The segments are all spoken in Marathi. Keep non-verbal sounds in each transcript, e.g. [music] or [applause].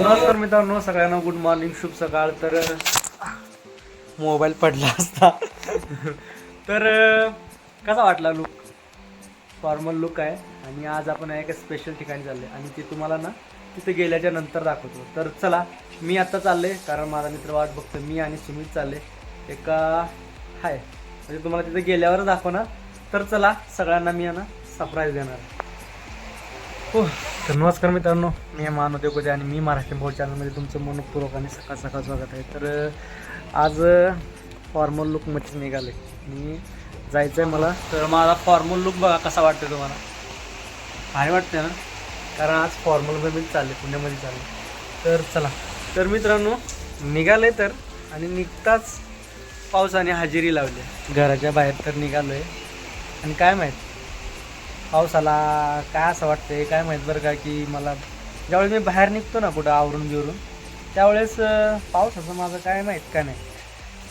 नमस्कार मित्रांनो सगळ्यांना गुड मॉर्निंग शुभ सकाळ. तर मोबाईल पडला असता. तर कसा वाटला लुक फॉर्मल लुक आहे. आणि आज आपण एका स्पेशल ठिकाणी चालले आणि ते तुम्हाला ना तिथे गेल्याच्यानंतर दाखवतो. तर चला मी आता चालले कारण माझा मित्र वाट बघतो मी आणि सुमित चालले एका हाय. म्हणजे तुम्हाला तिथे गेल्यावर दाखवणार. तर चला सगळ्यांना मी आहे ना सरप्राईज देणार. हो तर नमस्कार मित्रांनो मी मानव कोजे आणि मी महाराष्ट्र भाऊ चॅनलमध्ये तुमचं मनपूर्वक आणि सकाळ सकाळ स्वागत आहे. तर आज फॉर्मल लुकमध्येच निघाले आणि जायचं आहे मला. तर माझा फॉर्मल लुक बघा कसा वाटतो तुम्हाला. भारी वाटते ना? कारण आज फॉर्मलमध्ये चालले पुण्यामध्ये चालले तर चला. तर मित्रांनो निघाले तर आणि निघताच पावसाने हजेरी लावली. घराच्या बाहेर तर निघालो आहे आणि काय माहीत? पावसाला काय असं वाटतंय काय माहीत बरं का की मला ज्यावेळेस मी बाहेर निघतो ना कुठं आवरून बिवरून त्यावेळेस पाऊस पावसाचं माझं काय माहीत काय नाही.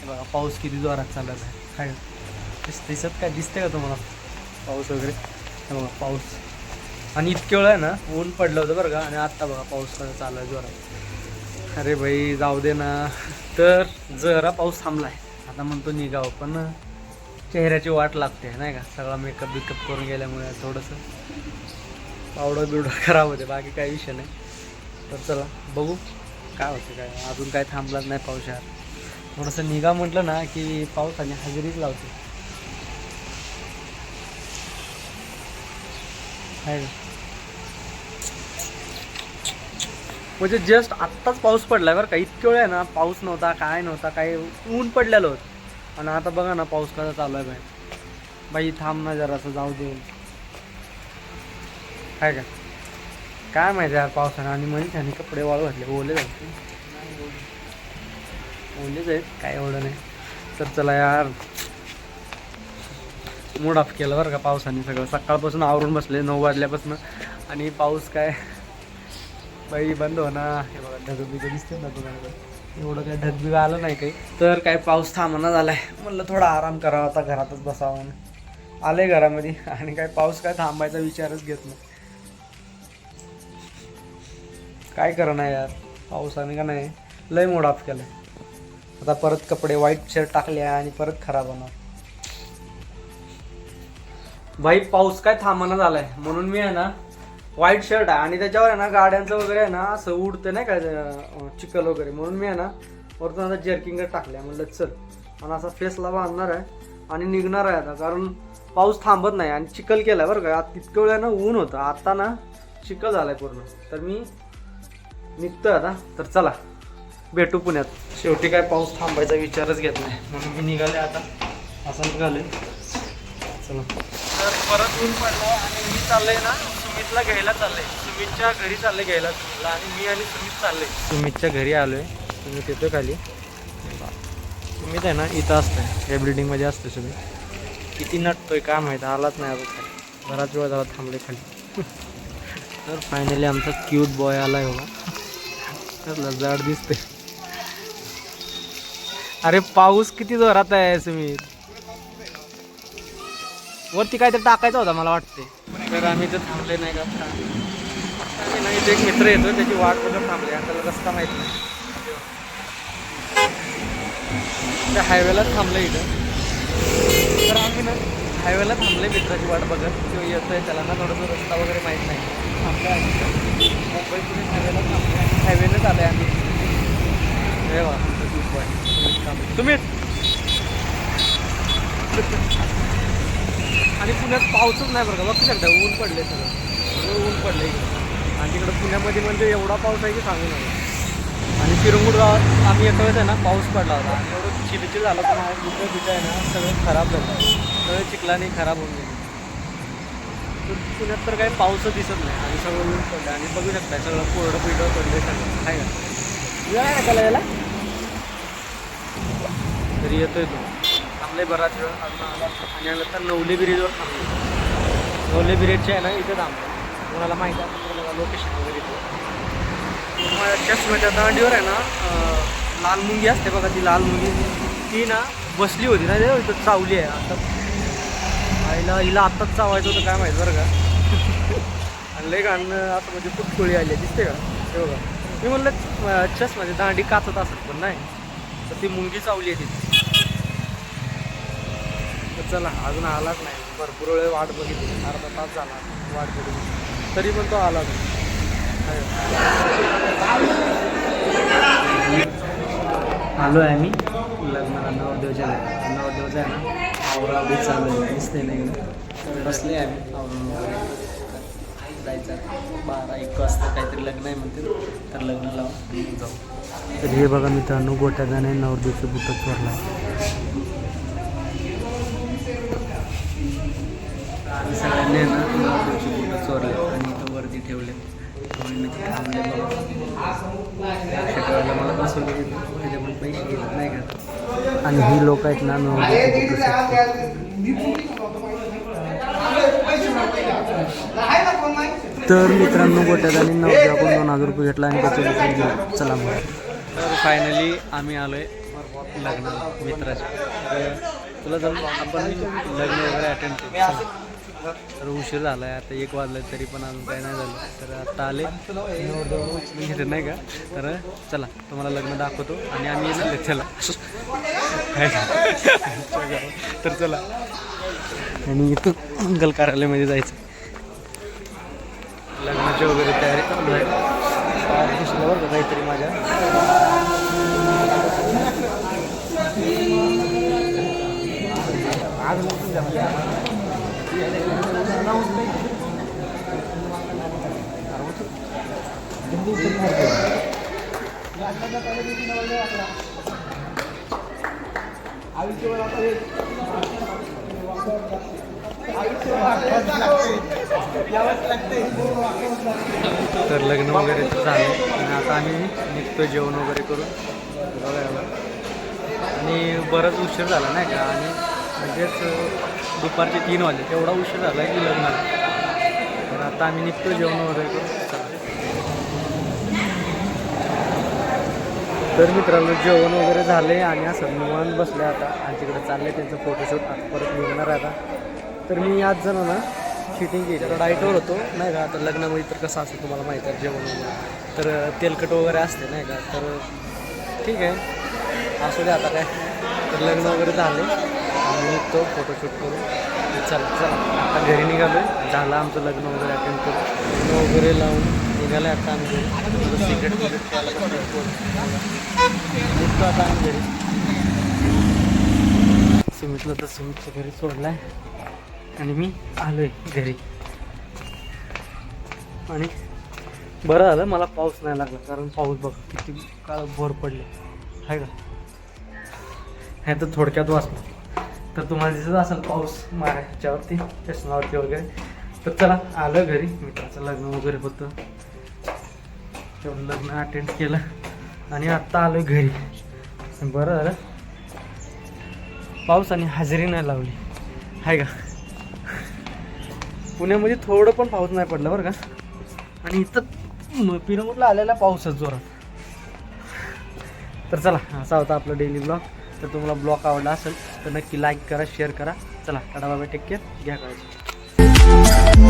बघा पाऊस किती जोरात चालत आहे. काय दिसत काय दिसते का तुम्हाला? पाऊस वगैरे? बघा पाऊस. आणि इतके वेळ आहे ना ऊन पडलं होतं बरं का आणि आत्ता बघा पाऊस कसं चालू आहे जोरात. अरे भाई जाऊ दे ना. तर जरा पाऊस थांबला आहे आता म्हणतो निघावं पण चेहऱ्याची वाट लागते नाही का? सगळा मेकअप बिकअप करून गेल्यामुळे थोडंसं पावडर बिवडं [laughs] खराब होते बाकी काही विषय नाही. तर चला बघू काय होतं काय अजून काय थांबलाच नाही पाऊस यार थोडंसं निघा म्हटलं ना की पावसाने हजेरीच लावते. आहे म्हणजे जस्ट आत्ताच पाऊस पडलाय बरं का. इतक्या वेळ आहे ना पाऊस नव्हता काय नव्हता काय ऊन पडलेलं होतं. आणि आता बघा ना पाऊस कसा चालू आहे बाई. बाई थांब ना जरा असं जाऊ दे. काय का? काय माहिती यार पावसानं? आणि म्हणजे मनीषाने कपडे वाळू घातले. ओले झाले. ओलेच आहेत. काय एवढं नाही. तर चला यार. मूड ऑफ केलं बरं का पावसाने सगळं. सकाळपासून आवरून बसले नऊ वाजल्यापासून. आणि पाऊस काय? बाई बंद हो ना हे बघा ढगबिग दिसते ना तुम्हाला. एवढं काही ढगबिग आलं नाही काही. तर काय पाऊस थांबना झालाय. म्हणलं थोडा आराम करावा आता घरातच बसावं म्हणून. आले घरामध्ये आणि काय पाऊस काय थांबायचा विचारच घेत नाही. काय करणार यार? पावसाने का नाही? लय मोड ऑफ केलं आता परत कपडे व्हाईट शर्ट टाकले आणि परत खराब होणार. भाई पाऊस काय थांबना झालाय. म्हणून मी आहे ना व्हाईट शर्ट आहे. आणि त्याच्यावर आहे ना गाड्यांचं वगैरे आहे ना असं उडतं नाही का चिकल चिखल वगैरे. म्हणून मी आहे ना वरतून आता जर्किंग टाकल्या. म्हणलं चल आणि असा फेसला बांधणार आहे आणि निघणार आहे आता. कारण पाऊस थांबत नाही आणि चिखल केला बरं का. तितकं वेळ आहे ना ऊन होतं. आता ना चिखल झालाय पूर्ण. तर मी निघतोय आता. तर चला भेटू पुण्यात. शेवटी काय पाऊस थांबायचा विचारच घेत नाही. म्हणून मी निघाले आता. असं निघाले चला. तर परत ऊन पडलं आणि मी चाललंय ना सुमितला घ्यायला चाललंय सुमितच्या घरी चालले घ्यायला. सुमितला आणि मी आणि सुमित चाललंय सुमितच्या घरी आलोय. सुमित येतो खाली. सुमित आहे ना इथं असतंय. या बिल्डिंगमध्ये असतं सुमित. किती नटतोय काय माहीत आलाच नाही अजून खाली. बराच वेळ झाला थांबले खाली. तर फायनली आमचा क्यूट बॉय आला आहे बघा. तर लजाड दिसते अरे पाऊस किती जोरात आहे सुमित. वरती काहीतरी टाकायचा होता मला वाटते तर आम्ही तर थांबले नाही का? आम्ही नाही इथे एक मित्र येतो त्याची वाट बघून थांबले. आणि त्याला रस्ता माहीत नाही. त्या हायवेलाच थांबलं इथं. तर आम्ही ना हायवेला थांबले मित्राची वाट बघत. तो आहे त्याला ना थोडंसं रस्ता वगैरे माहीत नाही. थांबलं आहे इथं. मुंबई पुणे हायवेला थांबले आणि हायवेनंच आले आम्ही. हे वा तुम्ही खूप boy. सुमित कांबळे. सुमित आणि पुण्यात पाऊसच नाही बरं का. बघू शकता ऊन पडले सगळं. सगळं ऊन पडले इकडे. आणि तिकडं पुण्यामध्ये म्हणजे एवढा पाऊस आहे की सांगू नका. आणि चिरंगूड गावात आम्ही येतो आहे ना पाऊस पडला होता. आणि एवढं चिलचिल झालं तर माझं बुटं बिटं आहे ना सगळं खराब झालं. सगळं चिखलाने खराब होऊन गेलं. तर पुण्यात तर काही पाऊसच दिसत नाही. आणि सगळं ऊन पडलं. आणि बघू शकता सगळं कोरडं पिरडं पडले सगळं. आहे का याला? तरी येतोय तो. थांबले बराच वेळ अजून आला. आणि नंतर नवले ब्रिजवर थांबलो नवले ब्रिजचे आहे ना इथे थांबलो कोणाला माहीत आहे लोकेशन वगैरे माझ्या चष्म्याच्या दांडीवर आहे ना लाल मुंगी असते बघा ती लाल मुंगी. ती ना बसली होती ना इथं चावली आहे आता. आईला हिला आत्ताच चावायचं होतं काय माहिती बरं का. आणि लय घाण असं म्हणजे खूप कोळी आली आहे, दिसते का? हे बघा. मी म्हणलं अं, म्हणजे दांडी काचत असत पण नाही. तर ती मुंगी चावली आहे तिथे तर चला अजून आलाच नाही. भरपूर वेळ वाट बघितली. अर्धा तास झाला वाट बघितली. तरी पण तो आला नाही. आलो आहे आम्ही लग्नाला नवरदेवच्या घरी. नवरदेवचं आहे ना. आवरावरी चालू आहे. दिसते नाही बसले आहे आम्ही. आवरून वगैरे. जायचं. बारा एक वाजता काहीतरी लग्न आहे म्हणते तर लग्नाला जाऊ. तर हे बघा मित्रांनो गोट्या गाणे नवरदेवचे बुटं चोरला. सगळ्यांनी आहे ना नवरदेवचे बुटं चोरले आणि इथं वरती ठेवले. मला बसवले त्याचे पण पैसे घेत नाही का? आणि ही लोक आहेत ना तर मित्रांनो गोट्यात आणि नवद्याकडून दोन हजार रुपये घेतला आणि त्याचे घेऊ चला मग. तर फायनली आम्ही आलोय लग्नाला मित्राच्या. तुला जाऊन आपण लग्न वगैरे अटेंड केलं तर उशीर झाला आहे आता एक वाजलं तरी पण अजून काही नाही झालं. तर आता आले. मी घेतलं नाही का? तर चला तुम्हाला लग्न दाखवतो आणि आम्ही येणार चला. तर चला. आणि इथं मंगल कार्यालयामध्ये जायचं. लग्नाची वगैरे तयारी दिसलं बरं का काहीतरी माझ्या? तर लग्न वगैरे झालं. आणि आता आम्ही निघतो जेवण वगैरे करून. बघायला आणि बराच उशीर झाला नाही का? आणि म्हणजेच दुपारचे तीन वाजले. तेवढा उशीर झाला की लग्नाला. तर आता आम्ही निघतो जेवण वगैरे करून चला. तर मित्रांनो जेवण वगैरे झाले आणि असं निवांत बसले आता. आणि तिकडे चालले त्यांचं फोटोशूट आता परत निघणार आहे आता. तर मी आज जण ना शूटिंग केली. तर डायटवर होतो नाही का? आता लग्नामध्ये तर कसं असतं तुम्हाला माहीत आहे जेवण वगैरे. तर तेलकट वगैरे असते नाही का? तर ठीक आहे. असू दे आता काय. तर लग्न वगैरे झाले आम्ही निघतो फोटोशूट करून. चल चला. चला आता घरी निघालो झालं आमचं लग्न वगैरे अटेंड करून. लग्न वगैरे लावून निघाला आता आम्ही घरी. सिगरेट वगैरे निघतो आता आम्ही घरी. सुमितला तर सुमितच्या घरी सोडलाय. आणि मी आलोय घरी. आणि बरं झालं मला पाऊस नाही लागला. कारण पाऊस बघ किती काळ भर पडले. आहे का? हे तर थोडक्यात वाचलं. तर तुम्हाला दिसत असेल पाऊस मारायच्यावरती चष्मावरती वगैरे. तर चला आलं घरी. मित्राचं लग्न वगैरे होतं. तेवढं लग्न अटेंड केलं. आणि आत्ता आलो घरी. बरं झालं पावसाने हजेरी नाही लावली. आहे का? पुण्यामध्ये थोडं पण पाऊस नाही पडला बरं का? आणि इथं पिरमूरला आलेला पाऊसच जोरात. तर चला असा होता आपला डेली ब्लॉग तर तुम्हाला ब्लॉग आवडला असेल तर नक्की लाईक करा शेअर करा. चला टाटा बाबा टेक केअर घ्या काळजी.